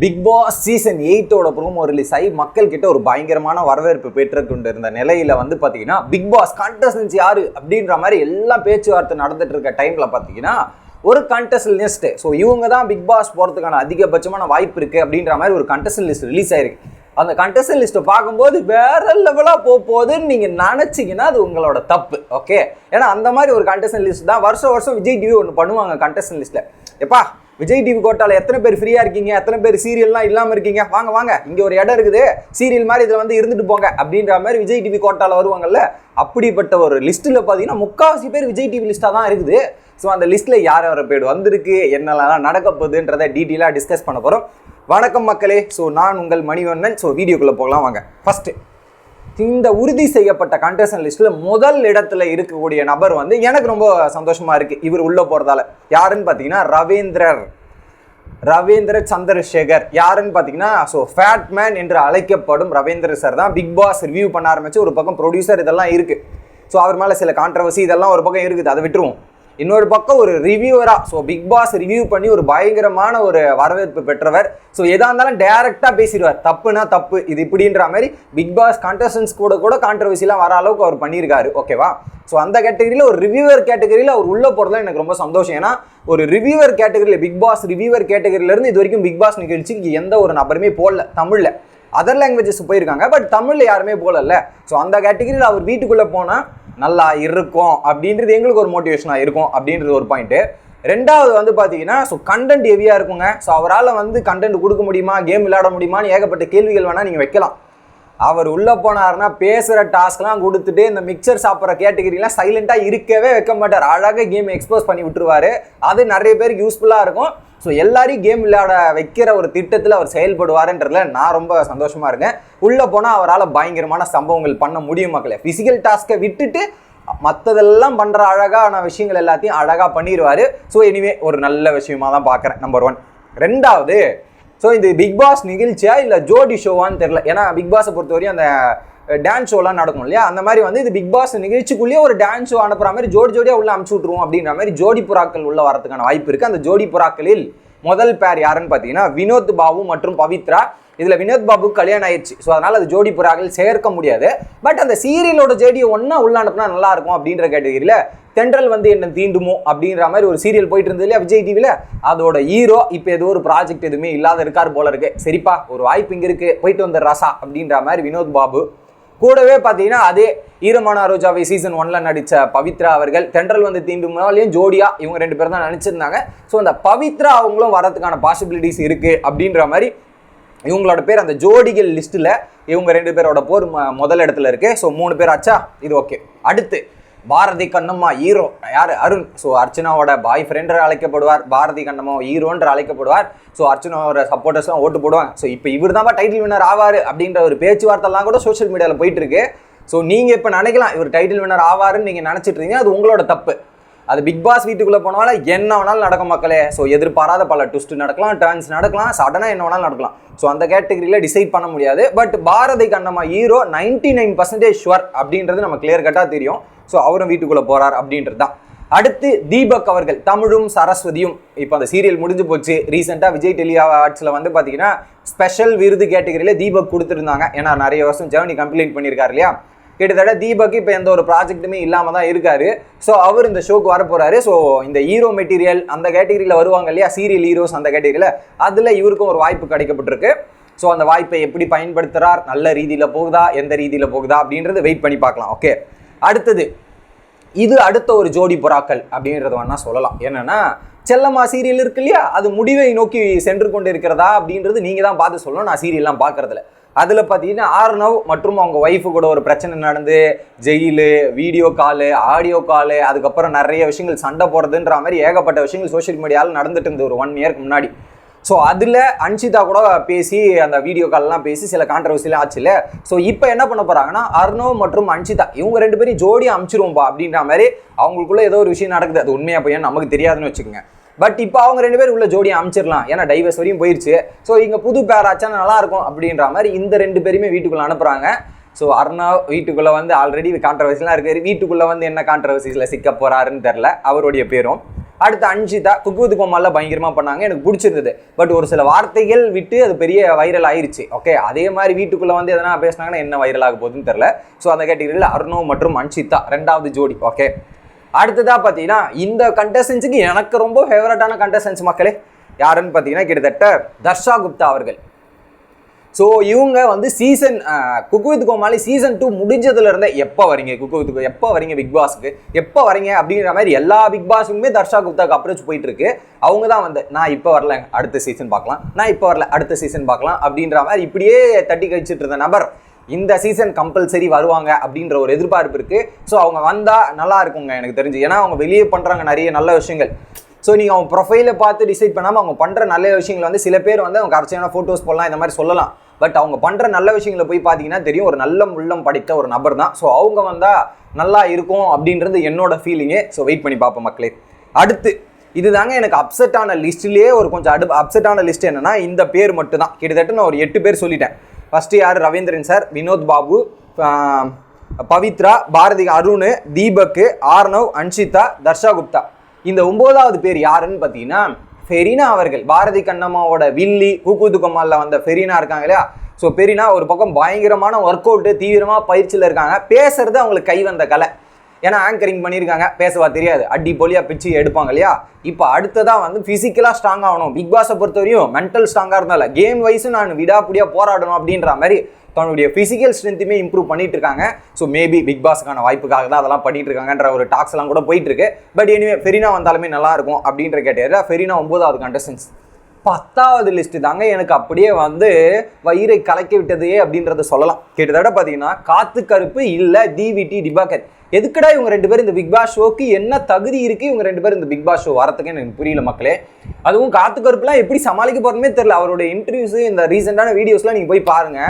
Big pass season எயிட்டோட promo release ஆகி மக்கள் கிட்ட ஒரு பயங்கரமான வரவேற்பு பெற்றுக்கொண்டு இருந்த நிலையில வந்து பாத்தீங்கன்னா பிக் பாஸ் கண்டஸ்டன்ஸ் யாரு அப்படின்ற மாதிரி எல்லாம் பேச்சுவார்த்தை நடந்துட்டு இருக்க டைம்ல பாத்தீங்கன்னா ஒரு கண்டஸ்ட் லிஸ்ட் ஸோ இவங்க தான் பிக் பாஸ் போகிறதுக்கான அதிகபட்சமான வாய்ப்பு இருக்குது அப்படின்ற மாதிரி ஒரு கண்டஸ்ட் லிஸ்ட் ரிலீஸ் ஆயிருக்கு. அந்த கண்டஸ்ட் லிஸ்ட்டை பார்க்கும்போது வேற லெவலாக போக போகுதுன்னு நீங்கள் நினச்சிங்கன்னா அது உங்களோட தப்பு. ஓகே ஏன்னா அந்த மாதிரி ஒரு கண்டஸ்ட் லிஸ்ட் தான் வருஷம் வருஷம் விஜய் டிவி ஒன்று பண்ணுவாங்க கண்டஸ்ட் லிஸ்ட்டில் எப்பா விஜய் டிவி கோட்டால எத்தனை பேர் ஃப்ரீயாக இருக்கீங்க? எத்தனை பேர் சீரியல்லாம் இல்லாமல் இருக்கீங்க? வாங்க வாங்க. இங்கே ஒரு இடம் இருக்குது. சீரியல் மாதிரி இதில் வந்து இருந்துட்டு போங்க அப்படின்ற மாதிரி விஜய் டிவி கோட்டால வருவாங்கல்ல அப்படிப்பட்ட ஒரு லிஸ்ட்டில் பார்த்தீங்கன்னா முக்காவாசி பேர் விஜய் டிவி லிஸ்ட்டாக தான் இருக்குது. ஸோ அந்த லிஸ்ட்டில் யார் யார் பேர் வந்திருக்கு என்னெல்லாம் நடக்க போகுதுன்றதை டீட்டெயிலாக டிஸ்கஸ் பண்ண போகிறோம் வணக்கம் மக்களே. ஸோ நான் உங்கள் மணிவண்ணன். ஸோ வீடியோக்குள்ளே போகலாம் வாங்க. ஃபஸ்ட்டு இந்த உறுதி செய்யப்பட்ட கண்டஸ்டன் லிஸ்ட்டில் முதல் இடத்துல இருக்கக்கூடிய நபர் வந்து எனக்கு ரொம்ப சந்தோஷமா இருக்கு. இவர் உள்ள போறதால. யாருன்னு பார்த்தீங்கன்னா ரவீந்திரர். ரவீந்திர சந்திரசேகர். யாருன்னு பார்த்தீங்கன்னா ஸோ ஃபேட் மேன் என்று அழைக்கப்படும் ரவீந்திர சார் தான் பிக் பாஸ் ரிவ்யூ பண்ண ஆரம்பிச்சு ஒரு பக்கம் ப்ரொடியூசர் இதெல்லாம் இருக்கு. ஸோ அவர் மேலே சில கான்ட்ரவர்சி இதெல்லாம் ஒரு பக்கம் இருக்குது. அதை விட்டுருவோம். இன்னொரு பக்கம் ஒரு ரிவ்யூவராக ஸோ பிக் பாஸ் ரிவ்யூ பண்ணி ஒரு பயங்கரமான ஒரு வரவேற்பு பெற்றவர். ஸோ எதாக இருந்தாலும் டேரெக்டாக பேசிடுவார். தப்புனா தப்பு இது இப்படின்ற மாதிரி பிக் பாஸ் கான்டஸ்டன்ஸ் கூட கூட கான்ட்ரவர்சிலாம் வர அளவுக்கு அவர் பண்ணியிருக்காரு. ஓகேவா ஸோ அந்த கேட்டகரியில் ஒரு ரிவ்யூவர் கேட்டகரியில் அவர் உள்ள போகிறதுல எனக்கு ரொம்ப சந்தோஷம். ஏன்னா ஒரு ரிவ்யூவர் கேட்டகரியில் பிக் பாஸ் ரிவ்யூவர் கேட்டகரியிலேருந்து இது வரைக்கும் பிக் பாஸ் நிகழ்ச்சிக்கு எந்த ஒரு நபருமே போடல தமிழில். அதர் லாங்குவேஜஸ் போயிருக்காங்க பட் தமிழில் யாருமே போகலல்ல ஸோ அந்த கேட்டகரியில் அவர் வீட்டுக்குள்ளே போனால் நல்லா இருக்கும் அப்படின்றது எங்களுக்கு ஒரு மோட்டிவேஷனாக இருக்கும் அப்படின்றது ஒரு பாயிண்ட்டு ரெண்டாவது வந்து பார்த்தீங்கன்னா ஸோ கண்டென்ட் ஹெவியாக இருக்குங்க. ஸோ அவரால் வந்து கண்டென்ட் கொடுக்க முடியுமா கேம் விளையாட முடியுமான்னு ஏகப்பட்ட கேள்விகள் வேணால் நீங்கள் வைக்கலாம். அவர் உள்ளே போனாருன்னா பேசுகிற டாஸ்க்லாம் கொடுத்துட்டு இந்த மிக்சர் சாப்பிட்ற கேட்டகிரிலாம் சைலண்ட்டாக இருக்கவே வைக்க மாட்டார். அழகாக கேம் எக்ஸ்போஸ் பண்ணி விட்டுருவாரு. அது நிறைய பேருக்கு யூஸ்ஃபுல்லாக இருக்கும். ஸோ எல்லாரையும் கேம் விளையாட வைக்கிற ஒரு திட்டத்தில் அவர் செயல்படுவாருன்றதுல நான் ரொம்ப சந்தோஷமாக இருக்கேன். உள்ளே போனால் அவரால் பயங்கரமான சம்பவங்கள் பண்ண முடியும் மக்களே. ஃபிசிக்கல் டாஸ்க்கை விட்டுட்டு மற்றதெல்லாம் பண்ணுற அழகான விஷயங்கள் எல்லாத்தையும் அழகாக பண்ணிடுவார் ஸோ எனிவே ஒரு நல்ல விஷயமா தான் பார்க்குறேன் நம்பர் ஒன் ரெண்டாவது ஸோ இந்த பிக் பாஸ் நிகழ்ச்சியா இல்லை ஜோடி ஷோவான்னு தெரில ஏன்னா பிக் பாஸை பொறுத்தவரையும் அந்த டான்ஸ் ஷோலாம் நடக்கும் இல்லையா? அந்த மாதிரி வந்து இது பிக் பாஸ் நிகழ்ச்சிக்குள்ளேயே ஒரு டான்ஸ் ஷோ அனுப்புற மாதிரி ஜோடி ஜோடியாக உள்ள அமுச்சு விட்ருவோம் அப்படின்ற மாதிரி ஜோடி புறாக்கள் உள்ள வரதுக்கான வாய்ப்பு இருக்குது அந்த ஜோடி புறாக்களில் முதல் பேர் யாருன்னு பார்த்தீங்கன்னா வினோத் பாபு மற்றும் பவித்ரா. இதில் வினோத் பாபுக்கு கல்யாணம் ஆயிடுச்சு. ஸோ அதனால் அது ஜோடி புறாக்கள் சேர்க்க முடியாது. பட் அந்த சீரியலோட ஜோடியை ஒன்றா உள்ள அனுப்புனா நல்லா இருக்கும் அப்படின்ற கேட்டகிரியில் தென்றல் வந்து என்ன தீண்டுமோ அப்படின்ற மாதிரி ஒரு சீரியல் போயிட்டு இருந்தது இல்லையா விஜய் டிவியில் அதோட ஹீரோ இப்போ ஏதோ ஒரு ப்ராஜெக்ட் எதுவுமே இல்லாத இருக்கார் போல இருக்கு. சரிப்பா ஒரு வாய்ப்பு இங்கே இருக்கு. போயிட்டு வந்த ரசா அப்படின்ற மாதிரி வினோத் பாபு கூடவே பார்த்தீங்கன்னா அதே ஈரமான ரோஜாவை சீசன் ஒன்ல நடித்த பவித்ரா அவர்கள் தென்றல் வந்து தீண்டுமாலையும் ஜோடியா இவங்க ரெண்டு பேரும் தான் நினச்சிருந்தாங்க ஸோ அந்த பவித்ரா அவங்களும் வரதுக்கான பாசிபிலிட்டிஸ் இருக்கு அப்படின்ற மாதிரி இவங்களோட பேர் அந்த ஜோடிகள் லிஸ்ட்டில் இவங்க ரெண்டு பேரோட போர் முதல் இடத்துல இருக்கு. ஸோ மூணு பேர் ஆச்சா? இது ஓகே அடுத்து பாரதி கண்ணம்மா ஹீரோ. யார்? அருண். ஸோ அர்ச்சனாவோட பாய் ஃப்ரெண்டர் அழைக்கப்படுவார். பாரதி கண்ணம்மா ஹீரோன்ற அழைக்கப்படுவார். ஸோ அர்ச்சனாவோட சப்போர்ட்டர்ஸ்லாம் ஓட்டு போடுவாங்க. ஸோ இப்போ இவர் தான் டைட்டில் வின்னர் ஆவார் அப்படின்ற ஒரு பேச்சுவார்த்தைலாம் கூட சோஷியல் மீடியாவில் போயிட்டுருக்கு ஸோ நீங்கள் இப்போ நினைக்கலாம் இவர் டைட்டில் வின்னர் ஆவாருன்னு நீங்கள் நினச்சிட்டு இருந்தீங்க அது உங்களோட தப்பு. அது பிக் பாஸ் வீட்டுக்குள்ளே போனால என்ன வேணாலும் நடக்கும் மக்களே. ஸோ எதிர்பாராத பல ட்விஸ்ட் நடக்கலாம் டர்ன்ஸ் நடக்கலாம் சடனாக என்ன வேணாலும் நடக்கலாம். ஸோ அந்த கேட்டகரியில் டிசைட் பண்ண முடியாது. But Bharathi Kannamma hero ninety nine percentage sure அப்படின்றது நம்ம கிளியர் கட்டாக தெரியும். ஸோ அவரும் வீட்டுக்குள்ளே போகிறார் அப்படின்றது தான் அடுத்து தீபக் அவர்கள் தமிழும் சரஸ்வதியும். இப்போ அந்த சீரியல் முடிஞ்சு போச்சு. ரீசெண்டாக விஜய் டெலி ஆர்ட்ஸில் வந்து பார்த்தீங்கன்னா ஸ்பெஷல் விருது கேட்டகரியில் தீபக் கொடுத்துருந்தாங்க. ஏன்னா நிறைய வருஷம் ஜெர்னி கம்ப்ளைண்ட் பண்ணியிருக்காரு இல்லையா? கிட்டத்தட்ட தீபக் இப்போ எந்த ஒரு ப்ராஜெக்ட்டுமே இல்லாமல் தான் இருக்காரு. ஸோ அவர் இந்த ஷோக்கு வர போறாரு. ஸோ இந்த ஹீரோ மெட்டீரியல் அந்த கேட்டகரியில் வருவாங்க இல்லையா? சீரியல் ஹீரோஸ் அந்த கேட்டகரியில் அதில் இவருக்கும் ஒரு வாய்ப்பு கிடைக்கப்பட்டிருக்கு. ஸோ அந்த வாய்ப்பை எப்படி பயன்படுத்துகிறார் நல்ல ரீதியில் போகுதா? எந்த ரீதியில் போகுதா? அப்படின்றது வெயிட் பண்ணி பார்க்கலாம். ஓகே அடுத்தது இது அடுத்த ஒரு ஜோடி புறாக்கள் அப்படின்றத வேணா சொல்லலாம். என்னன்னா செல்லம்மா சீரியல் இருக்கு இல்லையா? அது முடிவை நோக்கி சென்று கொண்டு இருக்கிறதா அப்படின்றது நீங்கள் தான் பார்த்து சொல்லணும். நான் சீரியல்லாம் பார்க்கறதில்ல. அதில் பார்த்தீங்கன்னா ஆர்னவ் மற்றும் அவங்க ஒய்ஃபு கூட ஒரு பிரச்சனை நடந்து ஜெயிலு வீடியோ காலு ஆடியோ காலு அதுக்கப்புறம் நிறைய விஷயங்கள் சண்டை போடுறதுன்ற மாதிரி ஏகப்பட்ட விஷயங்கள் சோஷியல் மீடியாவில் நடந்துட்டு இருந்தது ஒரு ஒன் இயருக்கு முன்னாடி. ஸோ அதில் அன்ஷிதா கூட பேசி அந்த வீடியோ கால்லாம் பேசி சில கான்ட்ரவர்சிலாம் இல்லை ஸோ இப்போ என்ன பண்ண போகிறாங்கன்னா அர்ணவ் மற்றும் அன்ஷிதா இவங்க ரெண்டு பேரும் ஜோடி அமிச்சிருவோம்பா அப்படின்ற மாதிரி அவங்களுக்குள்ள ஏதோ ஒரு விஷயம் நடக்குது. அது உண்மையாக பையன் நமக்கு தெரியாதுன்னு வச்சுக்கோங்க. பட் இப்போ அவங்க ரெண்டு பேரும் உள்ள ஜோடி அமைச்சிடலாம் ஏன்னா டைவர்ஸ் வரையும் போயிருச்சு. ஸோ இங்கே புது பேர் ஆச்சா நல்லா இருக்கும் அப்படின்ற மாதிரி இந்த ரெண்டு பேருமே வீட்டுக்குள்ளே அனுப்புகிறாங்க ஸோ அர்ணா வீட்டுக்குள்ளே வந்து ஆல்ரெடி கான்ட்ரவர்சிலாம் இருக்காரு. வீட்டுக்குள்ளே வந்து என்ன கான்ட்ரவர்சிஸில் சிக்க போகிறாருன்னு தெரில அவருடைய பேரும். அடுத்து அன்ஷிதா குக்குவித் கோமாலில் பயங்கரமாக பண்ணாங்க. எனக்கு பிடிச்சிருந்தது. பட் ஒரு சில வார்த்தைகள் விட்டு அது பெரிய வைரல் ஆயிருச்சு. ஓகே அதே மாதிரி வீட்டுக்குள்ளே வந்து எதனா பேசினாங்கன்னா என்ன வைரல் ஆக போகுதுன்னு தெரில ஸோ அந்த கேட்டகரியில் அருணோ மற்றும் அன்ஷிதா ரெண்டாவது ஜோடி. ஓகே அடுத்ததாக பார்த்தீங்கன்னா இந்த கண்டஸ்டன்ஸுக்கு எனக்கு ரொம்ப ஃபேவரட்டான கண்டஸ்டன்ஸ் மக்களே யாருன்னு பார்த்தீங்கன்னா கிட்டத்தட்ட தர்ஷா குப்தா அவர்கள். ஸோ இவங்க வந்து season cook with Comali season two முடிஞ்சதுல இருந்தே எப்போ வரீங்க? குக்கு வித் எப்போ வரீங்க பிக் பாஸ்க்கு எப்போ வரீங்க? அப்படிங்கிற மாதிரி எல்லா பிக் பாஸுக்குமே தர்ஷா குப்தாக்கு அப்ரோச் போயிட்டு இருக்கு அவங்க தான் வந்து நான் இப்போ வரல அடுத்த சீசன் பார்க்கலாம். நான் இப்போ வரல அடுத்த சீசன் பார்க்கலாம். அப்படின்ற மாதிரி இப்படியே தட்டி கழிச்சிட்டு இருந்த நபர் இந்த சீசன் கம்பல்சரி வருவாங்க அப்படின்ற ஒரு எதிர்பார்ப்பு இருக்கு. ஸோ அவங்க வந்தா நல்லா இருக்குங்க எனக்கு தெரிஞ்சு. ஏன்னா அவங்க வெளியே பண்றாங்க நிறைய நல்ல விஷயங்கள். ஸோ நீங்கள் அவங்க ப்ரொஃபைலை பார்த்து டிசைட் பண்ணாமல் அவங்க பண்ணுற நல்ல விஷயங்கள் வந்து சில பேர் வந்து அவங்க கரெக்டான ஃபோட்டோஸ் போடலாம் இந்த மாதிரி சொல்லலாம். பட் அவங்க பண்ணுற நல்ல விஷயங்களை போய் பார்த்தீங்கன்னா தெரியும். ஒரு நல்ல உள்ளம் படைத்த ஒரு நபர் தான் ஸோ அவங்க வந்தால் நல்லா இருக்கும் அப்படின்றது என்னோட ஃபீலிங்கே ஸோ வெயிட் பண்ணி பார்ப்போம் மக்களே. அடுத்து இதுதாங்க எனக்கு அப்செட்டான லிஸ்ட்லேயே ஒரு கொஞ்சம் அடு அப்செட்டான லிஸ்ட் என்னன்னா இந்த பேர் மட்டும் தான் கிட்டத்தட்ட நான் ஒரு எட்டு பேர் சொல்லிட்டேன். ஃபஸ்ட்டு யார்? ரவீந்திரன் சார் வினோத் பாபு பவித்ரா பாரதி அருண் தீபக் ஆர்னவ் அன்ஷிதா தர்ஷா குப்தா. இந்த ஒன்பதாவது பேர் யாருன்னு பார்த்தீங்கன்னா ஃபெரினா அவர்கள் பாரதி கண்ணம்மாவோட வில்லி கூக்குது கம்மாலில் வந்த ஃபெரினா இருக்காங்க இல்லையா? ஸோ பெரினா ஒரு பக்கம் பயங்கரமான ஒர்க் அவுட்டு தீவிரமாக பயிற்சியில் இருக்காங்க. பேசுறது அவங்களுக்கு கை வந்த கலை. ஏன்னா ஆங்கரிங் பண்ணியிருக்காங்க. பேசவா தெரியாது. அடி பொலியா பிச்சு எடுப்பாங்க இல்லையா? இப்போ அடுத்ததாக வந்து ஃபிசிக்கலாக ஸ்ட்ராங் ஆகணும். பிக் பாஸை பொறுத்தவரையும் மென்டல் ஸ்ட்ராங்காக இருந்தால கேம் வைஸும் நான் விடாப்பிடியாக போராடணும் அப்படின்ற மாதிரி தன்னுடைய ஃபிசிக்கல் ஸ்ட்ரென்த்துமே இம்ப்ரூவ் பண்ணிட்டு இருக்காங்க. ஸோ மேபி பிக் பாஸுக்கான வாய்ப்புக்காக தான் அதெல்லாம் பண்ணிட்டு இருக்காங்கன்ற ஒரு டாக்ஸ் எல்லாம் கூட போயிட்டு இருக்கு. பட் எனிவே ஃபெரினா வந்தாலுமே நல்லா இருக்கும் அப்படின்ற கேட்டேன் ஃபெரினா ஒன்பதாவது கண்டஸ்டன்ஸ் பத்தாவது லிஸ்ட்டு தாங்க எனக்கு அப்படியே வந்து வயிறை கலக்கி விட்டதே அப்படின்றத சொல்லலாம். கிட்டத்தட்ட பார்த்தீங்கன்னா காத்து கருப்பு இல்லை டிவிடி டிபாக்கர் எதுக்குடா இவங்க ரெண்டு பேரும் இந்த பிக் பாஸ் ஷோக்கு என்ன தகுதி இருக்கு இவங்க ரெண்டு பேரும் இந்த பிக் பாஸ் ஷோ வரத்துக்கு எனக்கு புரியல மக்களே. அதுவும் காத்து கருப்புலாம் எப்படி சமாளிக்க போறதுமே தெரியல. அவருடைய இன்டர்வியூஸ் இந்த ரீசெண்டான வீடியோஸ்லாம் நீங்க போய் பாருங்க.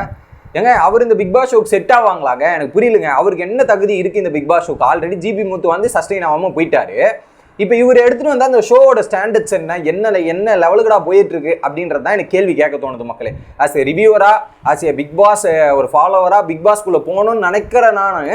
ஏங்க அவர் இந்த பிக் பாஸ் ஷோக்கு செட் ஆவாங்களாங்க? எனக்கு புரியலங்க. அவருக்கு என்ன தகுதி இருக்கு இந்த பிக் பாஸ் ஷோக்கு ஆல்ரெடி ஜிபி முத்து வந்து சஸ்டெயின் ஆகாம போயிட்டாரு. இப்போ இவர் எடுத்துகிட்டு வந்தால் அந்த ஷோவோட ஸ்டாண்டர்ட்ஸ் என்ன? என்ன என்ன லெவலுக்குடா போயிட்டுருக்கு? அப்படின்றது தான் எனக்கு கேள்வி கேட்க தோணுது மக்களே. ஆஸ் ஏ ரிவ்யூவரா ஆஸ் ஏ பிக் பாஸ் ஒரு ஃபாலோவராக பிக் பாஸ்க்குள்ளே போகணும்னு நினைக்கிறேன் நான்.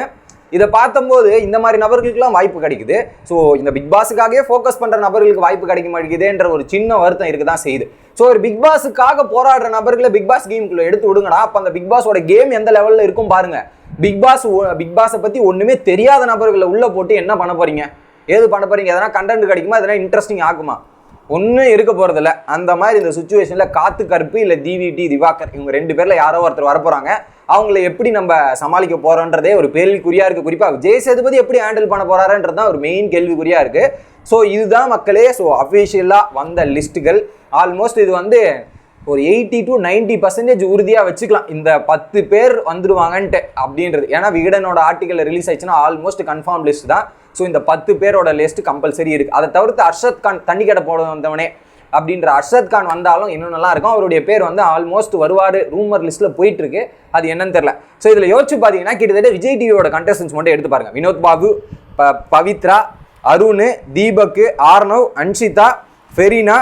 இதை பார்த்தம்போது இந்த மாதிரி நபர்களுக்கெல்லாம் வாய்ப்பு கிடைக்குது. ஸோ இந்த பிக் பாஸுக்காகவே ஃபோக்கஸ் பண்ணுற நபர்களுக்கு வாய்ப்பு கிடைக்க மாட்டேங்குதுன்ற ஒரு சின்ன வருத்தம் இருக்க தான் செய்யுது. ஸோ ஒரு பிக் பாஸுக்காக போராடுற நபர்களை பிக் பாஸ் கேமுக்குள்ளே எடுத்து விடுங்கடா. அப்போ அந்த பிக் பாஸோட கேம் எந்த லெவலில் இருக்கும் பாருங்க. பிக் பாஸ் பிக் பாஸை பற்றி ஒன்றுமே தெரியாத நபர்களை உள்ளே போட்டு என்ன பண்ண போகிறீங்க ஏது பண்ண போகிறீங்க எதனா கண்டென்ட் கிடைக்குமா? எதனா இன்ட்ரெஸ்டிங் ஆகுமா? ஒன்றும் இருக்க போகிறதில்ல அந்த மாதிரி இந்த சுச்சுவேஷனில் காத்து கருப்பு இல்லை டிவிடி திவாகர் இவங்க ரெண்டு பேரில் யாரோ ஒருத்தர் வரப்போகிறாங்க அவங்கள எப்படி நம்ம சமாளிக்க போகிறோன்றதே ஒரு கேள்விக்குறியாக இருக்குது குறிப்பாக விஜய் சேதுபதி எப்படி ஹேண்டில் பண்ண போகிறாருன்றது தான் ஒரு மெயின் கேள்விக்குறியாக இருக்குது ஸோ இதுதான் மக்களே ஸோ அஃபிஷியலாக வந்த லிஸ்ட்டுகள். ஆல்மோஸ்ட் இது வந்து ஒரு எயிட்டி டு நைன்டி பர்சன்டேஜ் உறுதியாக வச்சுக்கலாம். இந்த பத்து பேர் வந்துடுவாங்கன்ட்டு அப்படின்றது. ஏன்னா விகடனோட ஆர்டிக்கல் ரிலீஸ் ஆயிடுச்சுன்னா ஆல்மோஸ்ட் கன்ஃபார்ம் லிஸ்ட் தான். ஸோ இந்த பத்து பேரோட லிஸ்ட் கம்பல்சரி இருக்குது அதை தவிர்த்து அர்ஷத் கான் தண்ணி கடை போட வந்தவனே அப்படின்ற அர்ஷத் கான் வந்தாலும் இன்னும் நல்லா இருக்கும். அவருடைய பேர் வந்து ஆல்மோஸ்ட் வருவார் ரூமர் லிஸ்ட்டில் போயிட்டு இருக்கு அது என்னன்னு தெரியல. ஸோ இதில் யோசிச்சு பார்த்தீங்கன்னா கிட்டத்தட்ட விஜய் டிவியோட கண்டஸ்டன்ஸ் மட்டும் எடுத்து பாருங்க. வினோத் பாபு ப பவித்ரா அருண் தீபக் ஆர்னவ் அன்ஷிதா ஃபெரினா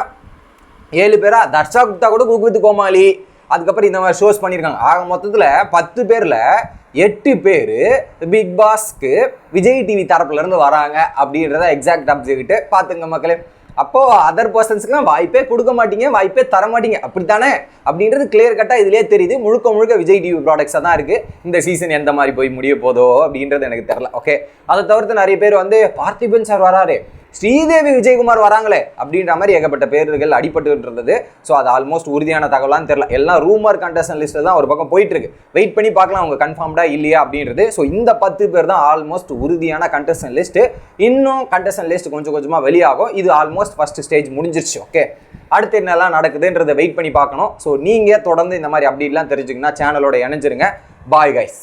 ஏழு பேரா தர்ஷா குப்தா கூட குக் வித் கோமாளி. அதுக்கப்புறம் இந்த மாதிரி ஷோஸ் பண்ணியிருக்காங்க. ஆக மொத்தத்தில் பத்து பேரில் எட்டு பேர் பிக் பாஸ்க்கு விஜய் டிவி தரப்புலேருந்து வராங்க அப்படின்றத எக்ஸாக்ட் அப்ஜெக்ட் பார்த்துங்க மக்களே. அப்போ அதர் பர்சன்ஸ்க்குலாம் வாய்ப்பே கொடுக்க மாட்டீங்க வாய்ப்பே தர மாட்டீங்க. அப்படித்தானே? அப்படின்றது கிளியர் கட்டாக இதுலயே தெரியுது. முழுக்க முழுக்க விஜய் டிவி ப்ராடக்ட்ஸாக தான் இருக்கு. இந்த சீசன் எந்த மாதிரி போய் முடிய போதோ அப்படின்றது எனக்கு தெரியல. ஓகே அதை தவிர்த்து நிறைய பேர் வந்து பார்த்திபன் சார் வராரு. ஸ்ரீதேவி விஜயகுமார் வராங்களே அப்படின்ற மாதிரி ஏகப்பட்ட பேர்கள் அடிபட்டு இருந்தது ஸோ அது ஆல்மோஸ்ட் உறுதியான தகவலான்னு தெரியல. எல்லாம் ரூமர் கண்டஸ்டன் லிஸ்ட்டில் தான் ஒரு பக்கம் போயிட்டு இருக்கு வெயிட் பண்ணி பார்க்கலாம் அவங்க கன்ஃபார்ம்டா இல்லையா அப்படின்றது. ஸோ இந்த பத்து பேர் தான் ஆல்மோஸ்ட் உறுதியான கண்டஸ்டன் லிஸ்ட் இன்னும் கண்டஸ்டன் லிஸ்ட் கொஞ்சம் கொஞ்சமாக வெளியாகும். இது ஆல்மோஸ்ட் ஃபர்ஸ்ட் ஸ்டேஜ் முடிஞ்சிருச்சு ஓகே அடுத்து என்னெல்லாம் நடக்குதுன்றதை வெயிட் பண்ணி பார்க்கணும். ஸோ நீங்கள் தொடர்ந்து இந்த மாதிரி அப்டேட்லாம் தெரிஞ்சுங்கன்னா சேனலோட இணைஞ்சிருங்க. Bye guys